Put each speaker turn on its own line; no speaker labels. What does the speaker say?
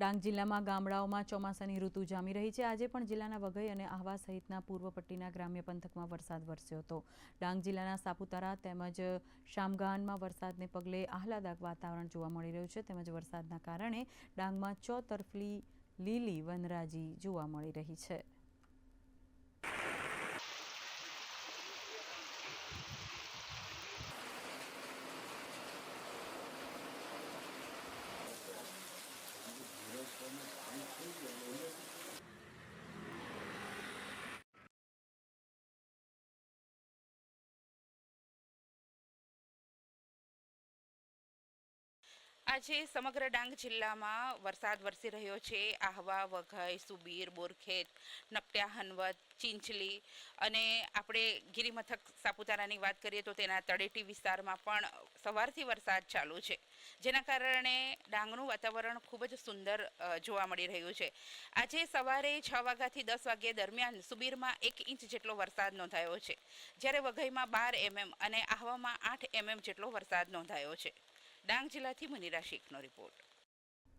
ડાંગ જિલ્લામાં ગામડાઓમાં ચોમાસાની ઋતુ જામી રહી છે. આજે પણ જિલ્લાના વઘઈ અને આહવા સહિતના પૂર્વ પટ્ટીના ગ્રામ્ય પંથકમાં વરસાદ વરસ્યો હતો. ડાંગ જિલ્લાના સાપુતારા તેમજ શામગાનમાં વરસાદને પગલે આહલાદક વાતાવરણ જોવા મળી રહ્યું છે. તેમજ વરસાદના કારણે ડાંગમાં ચોતરફલી લીલી વનરાજી જોવા મળી રહી છે.
આજે સમગ્ર ડાંગ જિલ્લામાં વરસાદ વરસી રહ્યો છે. આહવા, વઘઈ, સુબીર, બોરખેત, નપટ્યા હનવત ચિંચલી અને આપણે ગિરિમથક સાપુતારાની વાત કરીએ તો તેના તળેટી વિસ્તારમાં પણ સવારથી વરસાદ ચાલુ છે. જેના કારણે ડાંગનું વાતાવરણ ખૂબ જ સુંદર જોવા મળી રહ્યું છે. આજે સવારે છ વાગ્યાથી દસ વાગ્યા દરમિયાન સુબીરમાં એક ઇંચ જેટલો વરસાદ નોંધાયો છે. જ્યારે વઘઈમાં બાર એમએમ અને આહવામાં આઠ એમએમ જેટલો વરસાદ નોંધાયો છે. ડાંગ જિલ્લાથી મનીરા શેખનો રિપોર્ટ.